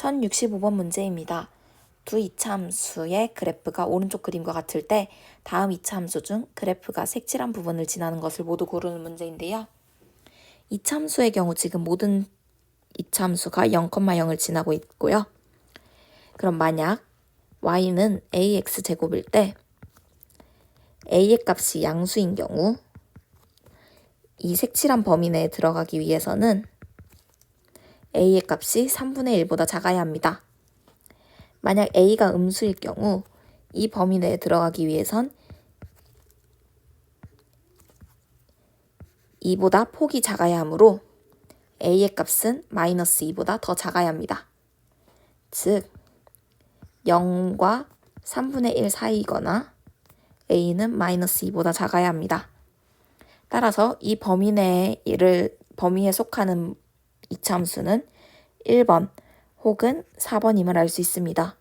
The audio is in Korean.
1065번 문제입니다. 두 이차함수의 그래프가 오른쪽 그림과 같을 때 다음 이차함수 중 그래프가 색칠한 부분을 지나는 것을 모두 고르는 문제인데요. 이차함수의 경우 지금 모든 이차함수가 0,0을 지나고 있고요. 그럼 만약 y는 ax 제곱일 때 a의 값이 양수인 경우 이 색칠한 범위 내에 들어가기 위해서는 a의 값이 3분의 1보다 작아야 합니다. 만약 a가 음수일 경우 이 범위 내에 들어가기 위해선 2보다 폭이 작아야 하므로 a의 값은 마이너스 2보다 더 작아야 합니다. 즉 0과 3분의 1 사이거나 a는 마이너스 2보다 작아야 합니다. 따라서 이 범위 내를 범위에 속하는 이차함수는 1번 혹은 4번임을 알 수 있습니다.